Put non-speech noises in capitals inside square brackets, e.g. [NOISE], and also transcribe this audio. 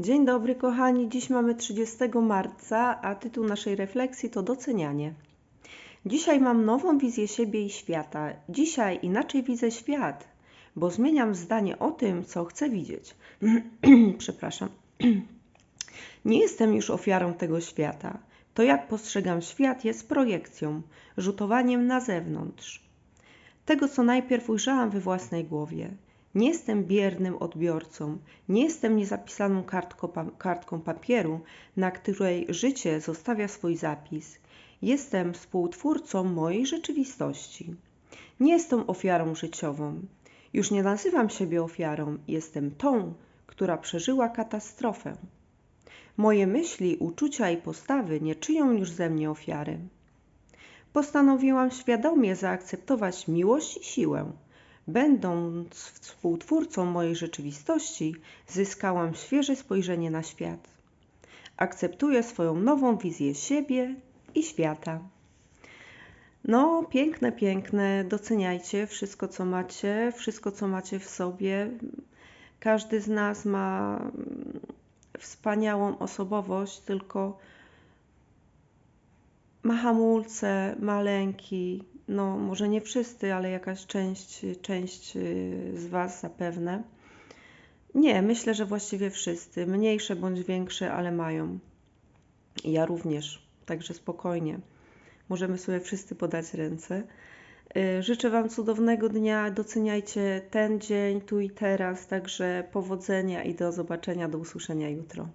Dzień dobry, kochani. Dziś mamy 30 marca, a tytuł naszej refleksji to docenianie. Dzisiaj mam nową wizję siebie i świata. Dzisiaj inaczej widzę świat, bo zmieniam zdanie o tym, co chcę widzieć. [CLEARS THROAT] Przepraszam. [CLEARS THROAT] Nie jestem już ofiarą tego świata. To, jak postrzegam świat, jest projekcją, rzutowaniem na zewnątrz. Tego, co najpierw ujrzałam we własnej głowie. Nie jestem biernym odbiorcą, nie jestem niezapisaną kartką, kartką papieru, na której życie zostawia swój zapis. Jestem współtwórcą mojej rzeczywistości. Nie jestem ofiarą życiową. Już nie nazywam siebie ofiarą, jestem tą, która przeżyła katastrofę. Moje myśli, uczucia i postawy nie czynią już ze mnie ofiary. Postanowiłam świadomie zaakceptować miłość i siłę Będąc współtwórcą mojej rzeczywistości, zyskałam świeże spojrzenie na świat. Akceptuję swoją nową wizję siebie i świata. No, piękne, piękne. Doceniajcie wszystko, co macie, wszystko, co macie w sobie. Każdy z nas ma wspaniałą osobowość, tylko ma hamulce, ma lęki, no może nie wszyscy, ale jakaś część, część y, z Was zapewne. Nie, myślę, że właściwie wszyscy, mniejsze bądź większe, ale mają. Ja również, także spokojnie. Możemy sobie wszyscy podać ręce. Y, życzę Wam cudownego dnia, doceniajcie ten dzień, tu i teraz, także powodzenia i do zobaczenia, do usłyszenia jutro.